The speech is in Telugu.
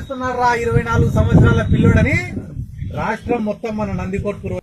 చేస్తున్నారా? ఇరవై నాలుగు సంవత్సరాల పిల్లోడని రాష్ట్రం మొత్తం మన నందికొట్కూరు